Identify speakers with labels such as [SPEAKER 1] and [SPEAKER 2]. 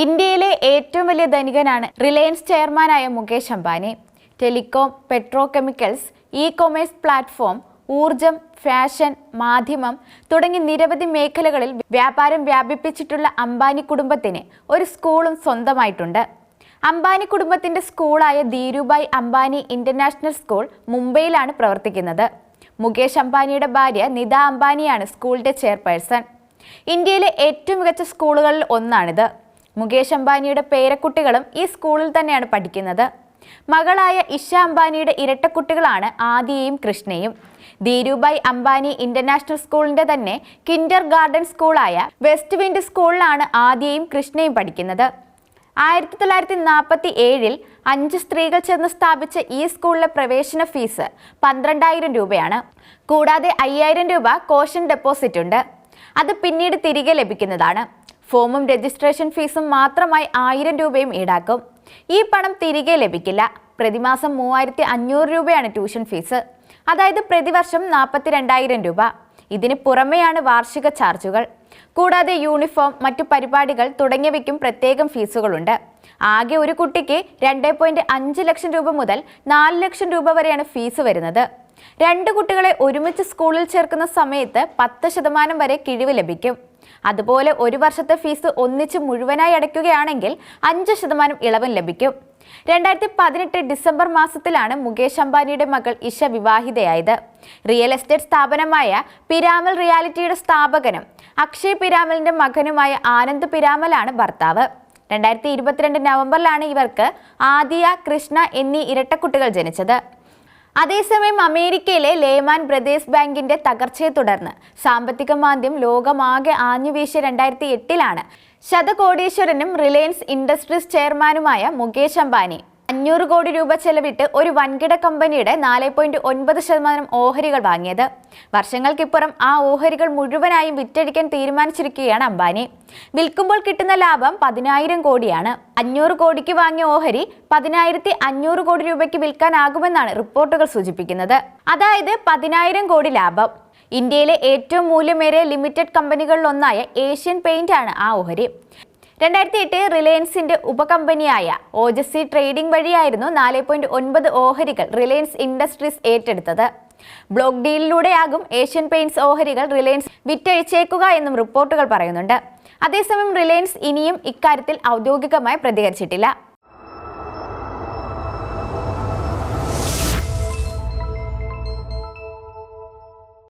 [SPEAKER 1] ഇന്ത്യയിലെ ഏറ്റവും വലിയ ധനികനാണ് റിലയൻസ് ചെയർമാനായ Mukesh Ambani. Telecom petro chemicals e commerce platform ഊർജം ഫാഷൻ മാധ്യമം തുടങ്ങി നിരവധി മേഖലകളിൽ വ്യാപാരം വ്യാപിപ്പിച്ചിട്ടുള്ള അംബാനി കുടുംബത്തിന് ഒരു സ്കൂളും സ്വന്തമായിട്ടുണ്ട്. അംബാനി കുടുംബത്തിന്റെ സ്കൂളായ ധീരുഭായ് അംബാനി ഇന്റർനാഷണൽ സ്കൂൾ മുംബൈയിലാണ് പ്രവർത്തിക്കുന്നത്. മുകേഷ് അംബാനിയുടെ ഭാര്യ നിത അംബാനിയാണ് സ്കൂളിന്റെ ചെയർപേഴ്സൺ. ഇന്ത്യയിലെ ഏറ്റവും മികച്ച സ്കൂളുകളിൽ ഒന്നാണിത്. മുകേഷ് അംബാനിയുടെ പേരക്കുട്ടികളും ഈ സ്കൂളിൽ തന്നെയാണ് പഠിക്കുന്നത്. മകളായ ഇഷ അംബാനിയുടെ ഇരട്ടക്കുട്ടികളാണ് ആദിയയും കൃഷ്ണയും. ധീരുഭായ് അംബാനി ഇന്റർനാഷണൽ സ്കൂളിന്റെ തന്നെ കിൻഡർ ഗാർഡൻ സ്കൂളായ വെസ്റ്റ് വിൻഡ് സ്കൂളിലാണ് ആദിയയും കൃഷ്ണയും പഠിക്കുന്നത്. ആയിരത്തി തൊള്ളായിരത്തി നാൽപ്പത്തി ഏഴിൽ അഞ്ച് സ്ത്രീകൾ ചേർന്ന് സ്ഥാപിച്ച ഈ സ്കൂളിലെ പ്രവേശന ഫീസ് പന്ത്രണ്ടായിരം രൂപയാണ്. കൂടാതെ അയ്യായിരം രൂപ കോഷൻ ഡെപ്പോസിറ്റ് ഉണ്ട്. അത് പിന്നീട് തിരികെ ലഭിക്കുന്നതാണ്. ഫോമും രജിസ്ട്രേഷൻ ഫീസും മാത്രമായി ആയിരം രൂപയും ഈടാക്കും. ഈ പണം തിരികെ ലഭിക്കില്ല. പ്രതിമാസം മൂവായിരത്തി അഞ്ഞൂറ് രൂപയാണ് ട്യൂഷൻ ഫീസ്. അതായത് പ്രതിവർഷം നാൽപ്പത്തി രണ്ടായിരം രൂപ. ഇതിന് പുറമെയാണ് വാർഷിക ചാർജുകൾ. കൂടാതെ യൂണിഫോം മറ്റു പരിപാടികൾ തുടങ്ങിയവയ്ക്കും പ്രത്യേകം ഫീസുകളുണ്ട്. ആകെ ഒരു കുട്ടിക്ക് രണ്ട് ലക്ഷം രൂപ മുതൽ നാല് ലക്ഷം രൂപ വരെയാണ് ഫീസ് വരുന്നത്. രണ്ട് കുട്ടികളെ ഒരുമിച്ച് സ്കൂളിൽ ചേർക്കുന്ന സമയത്ത് പത്ത് ശതമാനം വരെ കിഴിവ് ലഭിക്കും. അതുപോലെ ഒരു വർഷത്തെ ഫീസ് ഒന്നിച്ച് മുഴുവനായി അടയ്ക്കുകയാണെങ്കിൽ അഞ്ച് ശതമാനം ഇളവും ലഭിക്കും. രണ്ടായിരത്തി പതിനെട്ട് ഡിസംബർ മാസത്തിലാണ് മുകേഷ് അംബാനിയുടെ മകൾ ഇഷ വിവാഹിതയായത്. റിയൽ എസ്റ്റേറ്റ് സ്ഥാപനമായ പിരാമൽ റിയാലിറ്റിയുടെ സ്ഥാപകനും അക്ഷയ് പിരാമലിന്റെ മകനുമായ ആനന്ദ് പിരാമലാണ് ഭർത്താവ്. രണ്ടായിരത്തി ഇരുപത്തിരണ്ട് നവംബറിലാണ് ഇവർക്ക് ആദിയ കൃഷ്ണ എന്നീ ഇരട്ടക്കുട്ടികൾ ജനിച്ചത്. അതേസമയം അമേരിക്കയിലെ ലേമാൻ ബ്രദേഴ്സ് ബാങ്കിന്റെ തകർച്ചയെ തുടർന്ന് സാമ്പത്തിക മാന്ദ്യം ലോകമാകെ ആഞ്ഞുവീശിയ രണ്ടായിരത്തി എട്ടിലാണ്. ശതകോടീശ്വരനും റിലയൻസ് ഇൻഡസ്ട്രീസ് ചെയർമാനുമായ മുകേഷ് അംബാനി അഞ്ഞൂറ് കോടി രൂപ ചെലവിട്ട് ഒരു വൻകിട കമ്പനിയുടെ നാല് പോയിന്റ് ഒൻപത് ശതമാനം ഓഹരികൾ വാങ്ങിയത്. വർഷങ്ങൾക്കിപ്പുറം ആ ഓഹരികൾ മുഴുവനായും വിറ്റഴിക്കാൻ തീരുമാനിച്ചിരിക്കുകയാണ് അംബാനി. വിൽക്കുമ്പോൾ കിട്ടുന്ന ലാഭം പതിനായിരം കോടിയാണ്. അഞ്ഞൂറ് കോടിക്ക് വാങ്ങിയ ഓഹരി പതിനായിരത്തി അഞ്ഞൂറ് കോടി രൂപയ്ക്ക് വിൽക്കാനാകുമെന്നാണ് റിപ്പോർട്ടുകൾ സൂചിപ്പിക്കുന്നത്. അതായത് പതിനായിരം കോടി ലാഭം. ഇന്ത്യയിലെ ഏറ്റവും മൂല്യമേറിയ ലിമിറ്റഡ് കമ്പനികളിലൊന്നായ ഏഷ്യൻ പെയിന്റ് ആണ് ആ ഓഹരി. രണ്ടായിരത്തി എട്ട് റിലയൻസിന്റെ ഉപകമ്പനിയായ ഓജസി ട്രേഡിംഗ് വഴിയായിരുന്നു നാല് പോയിന്റ് ഒൻപത് ഓഹരികൾ റിലയൻസ് ഇൻഡസ്ട്രീസ് ഏറ്റെടുത്തത്. ബ്ലോക്ക് ഡീലിലൂടെയാകും ഏഷ്യൻ പെയിന്റ്സ് ഓഹരികൾ റിലയൻസ് വിറ്റഴിച്ചേക്കുക എന്നും റിപ്പോർട്ടുകൾ പറയുന്നുണ്ട്. അതേസമയം റിലയൻസ് ഇനിയും ഇക്കാര്യത്തിൽ ഔദ്യോഗികമായി പ്രതികരിച്ചിട്ടില്ല.